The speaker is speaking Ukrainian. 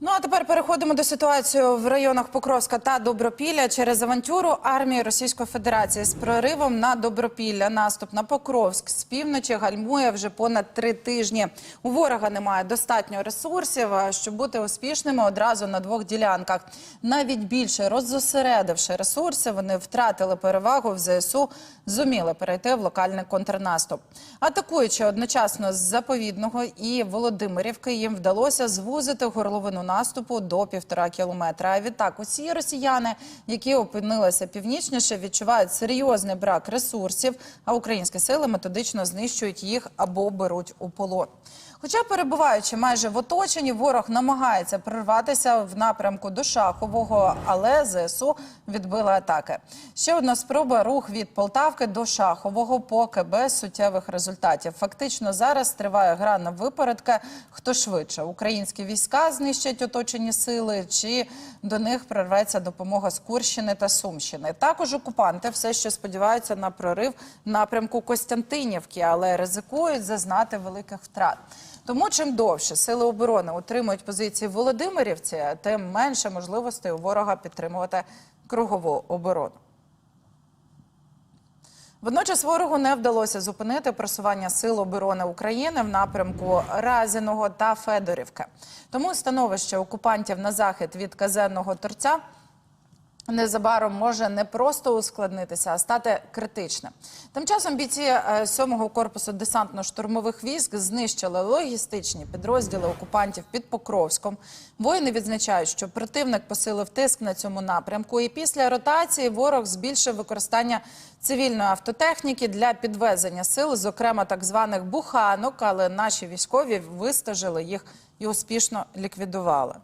Ну а тепер переходимо до ситуації в районах Покровська та Добропілля через авантюру армії Російської Федерації з проривом на Добропілля. Наступ на Покровськ з півночі гальмує вже понад три тижні. У ворога немає достатньо ресурсів, щоб бути успішними одразу на двох ділянках. Навіть більше роззосередивши ресурси, вони втратили перевагу в ЗСУ, зуміли перейти в локальний контрнаступ. Атакуючи одночасно з заповідного і Володимирівки, їм вдалося звузити горловину наступу до півтора кілометра. А відтак усі росіяни, які опинилися північніше, відчувають серйозний брак ресурсів, а українські сили методично знищують їх або беруть у полон. Хоча, перебуваючи майже в оточенні, ворог намагається прорватися в напрямку до Шахового, але ЗСУ відбили атаки. Ще одна спроба рух від Полтавки до Шахового, поки без суттєвих результатів. Фактично зараз триває гра на випередки. Хто швидше українські війська знищать оточені сили, чи до них прорветься допомога з Курщини та Сумщини. Також окупанти все ще сподіваються на прорив напрямку Костянтинівки, але ризикують зазнати великих втрат. Тому чим довше сили оборони утримують позиції в Володимирівці, тим менше можливостей у ворога підтримувати кругову оборону. Водночас ворогу не вдалося зупинити просування сил оборони України в напрямку Разіного та Федорівки. Тому становище окупантів на захід від казенного торця незабаром може не просто ускладнитися, а стати критичним. Тим часом бійці е, 7-го корпусу десантно-штурмових військ знищили логістичні підрозділи окупантів під Покровськом. Воїни відзначають, що противник посилив тиск на цьому напрямку, і після ротації ворог збільшив використання цивільної автотехніки для підвезення сил, зокрема так званих буханок, але наші військові вистежили їх і успішно ліквідували.